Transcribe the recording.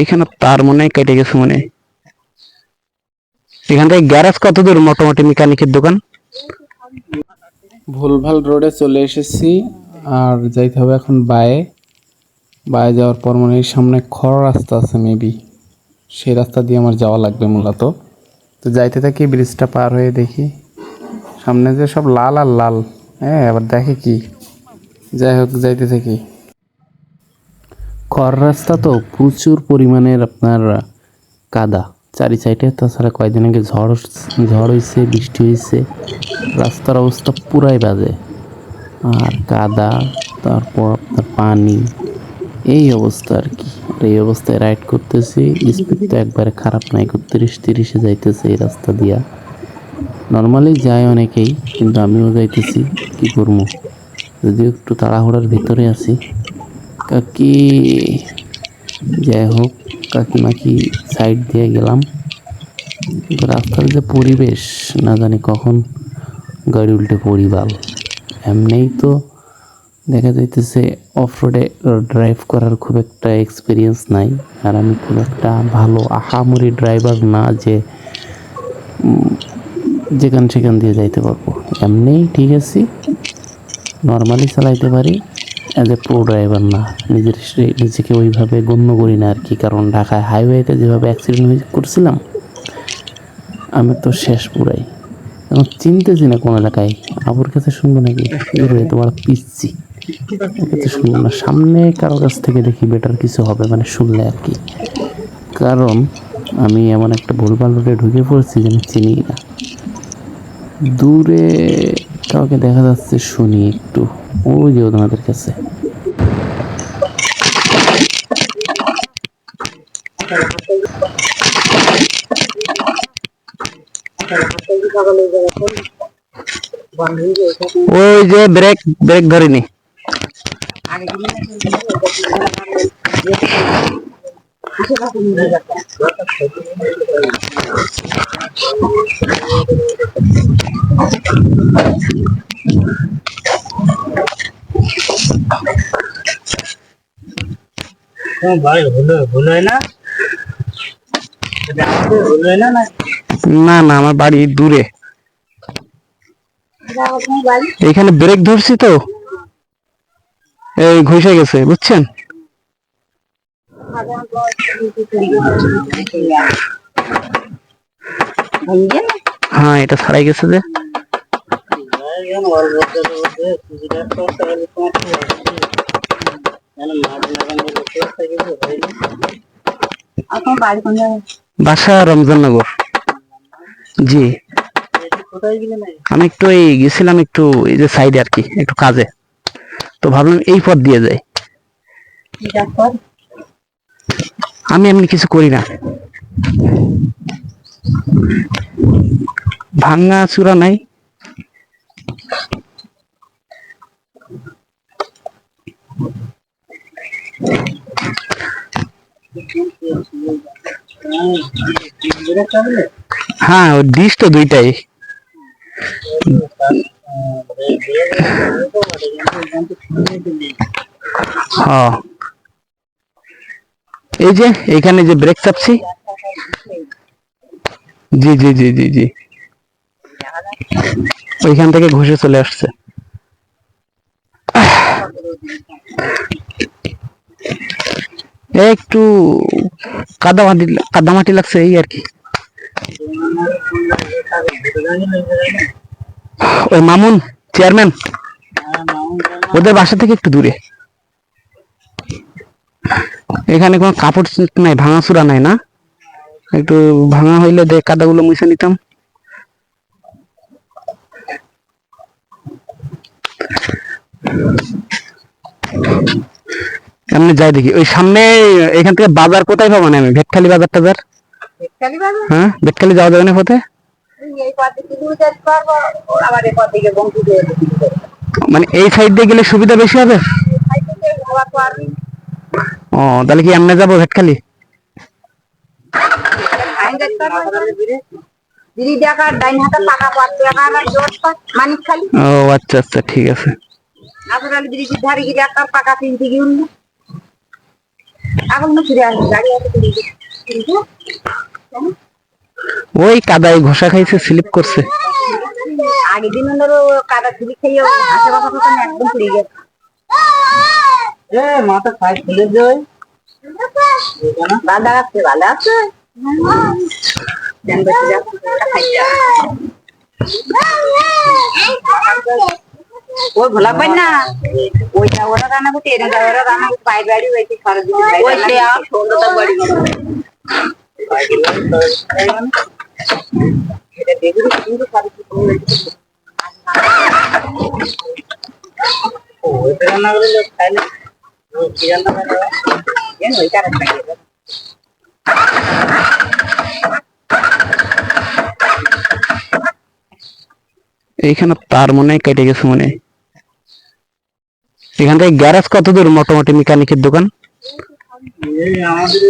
এইখানে তার মনে হয় কেটে গেছে মনে হয়। এখান থেকে গ্যারেজ কত দূর মোটামুটি মেকানিকের দোকান? ভুলভাল রোডে চলে এসেছি, আর যাইতে হবে এখন বায়ে। বায়ে যাওয়ার পর মনে এই সামনে খড় রাস্তা আছে মেবি সেই রাস্তা দিয়ে আমার যাওয়া লাগবে মূলত। তো যাইতে থাকি ব্রিজটা পার হয়ে দেখি। সামনে যে সব লাল আর লাল হ্যাঁ আবার দেখে কি? যাই হোক, যাইতে থাকি। খড় রাস্তা তো প্রচুর পরিমাণের আপনার কাদা। চারি সাইডে তাছাড়া কয়েকদিন আগে ঝড় ঝড় হয়েছে বৃষ্টি হয়েছে রাস্তার অবস্থা পুরাই বাজে। আর কাদা, তারপর আপনার পানি, এই অবস্থা আর কি। আর এই অবস্থায় রাইড করতেছি স্পিড তো একবারে খারাপ নাই তিরিশ তিরিশে যাইতেছে এই রাস্তা দিয়া। নর্মালি যায় অনেকেই, কিন্তু আমিও যাইতেছি, কি করব? যদিও একটু তাড়াহুড়ার ভিতরে আছি। কাকি যাই হোক কাকিমাকি সাইড দিয়ে গেলাম। রাস্তার যে পরিবেশ, না জানি কখন গাড়ি উল্টে পরিবাল। এমনিই তো দেখা যাইতেছে অফ রোডে ড্রাইভ করার খুব একটা এক্সপিরিয়েন্স নাই। আর আমি খুব একটা ভালো আহামরি ড্রাইভার না যে যেখান সেখান দিয়ে যাইতে পারব। এমনিই ঠিক আছে। নর্মালি চালাইতে পারি। অ্যাজ এ প্রো ড্রাইভার না, নিজের নিজেকে ওইভাবে গণ্য করি না আর কি। কারণ ঢাকায় হাইওয়েতে যেভাবে অ্যাক্সিডেন্ট হয়ে করছিলাম, আমি তো শেষ পুরাই। এখন চিনতেছি না কোন এলাকায়। আবুর কাছে শুনব নাকি? তোমার পিচ্ছি। শুনব না। সামনে কারও কাছ থেকে দেখি বেটার কিছু হবে মানে শুনলে আর কি। কারণ আমি এমন একটা ভুলভাল রোডে ঢুকে পড়েছি যে আমি চিনি না। দূরে কাউকে দেখা যাচ্ছে শুনি একটু। ওই যে ওনাদের কাছে। ওই যে ব্রেক ব্রেক ধরিনি। ভাই ভুল ভুল হয় না? না না? না না আমার বাড়ি দূরে। এখানে ব্রেক ধরছি তো। এই ঘষে গেছে বুঝছেন? হ্যাঁ এটা ছাড়াই গেছে যে। বাড়ি কোন জায়গায় বাসা রমজাননগর। জি। আমি একটু এই গেছিলাম একটু এই যে সাইডে আর কি, একটু কাজে। তো ভাবলাম এই পথ দিয়ে যাই। আমি এমনি কিছু করি না। ভাঙ্গা চূড়া নাই। হ্যাঁ ওই ডিশ তো দুইটাই। হ্যাঁ। এই যে, এখানে যে ব্রেক চাপছি জি জি জি জি জি। ওইখান থেকে ঘষে চলে আসছে। একটু কাদা মাটি কাদা মাটি লাগছে এই আর কি। ওই মামুন, চেয়ারম্যান, ওদের বাসা থেকে একটু দূরে। এখানে কোনো কাপড় নাই ভাঙা ভাঙাচুরা নাই না? একটু ভাঙা হইলে কাদাগুলো মুছে নিতাম। এমনি যাই দেখি। ওই সামনে এখান থেকে বাজার কোথায় পাবো না আমি? ভেটখালি বাজার টাজার? হ্যাঁ ভেটখালি যাওয়া যাবে না পথে? মানে এই সাইড দিয়ে গেলে সুবিধা বেশি হবে? ও তাহলে কি এমনি যাব ভেটখালি? ও আচ্ছা আচ্ছা ঠিক আছে। আপনার ব্রিজের ধারে গিয়ে একটা টাকা তিনটি গিয়ে এখন না ফিরে আসবে গাড়ি আছে কিন্তু ওই কাদায় ঘষা খাইছে স্লিপ করছে। আগের দিন ধরো কাদা চুরি খেয়ে আশেপাশে তো একদম ফিরে গেছে। এ মাথা সাইড খুলে দেয়। ভালো আছে ভালো আছে। বসে যা খাইয়া ওই ভোলা পাই না ওইটা ওরা রান্না করতে এটা ওরা রান্না করতে বাইরে বাড়ি হয়েছে সারাদিন ওই সে সন্ধ্যাটা বাড়ি এটা দেখুন কিন্তু সারাদিন ওইটা রান্না করে লোক খায় না ও কি রান্না করে জানো ওই কারণটা এইখানে তার মনে হয় কেটে গেছে মনে। হয়। এখান থেকে গ্যারেজ কত দূর মোটামুটি মেকানিকের দোকান? এই আমাদের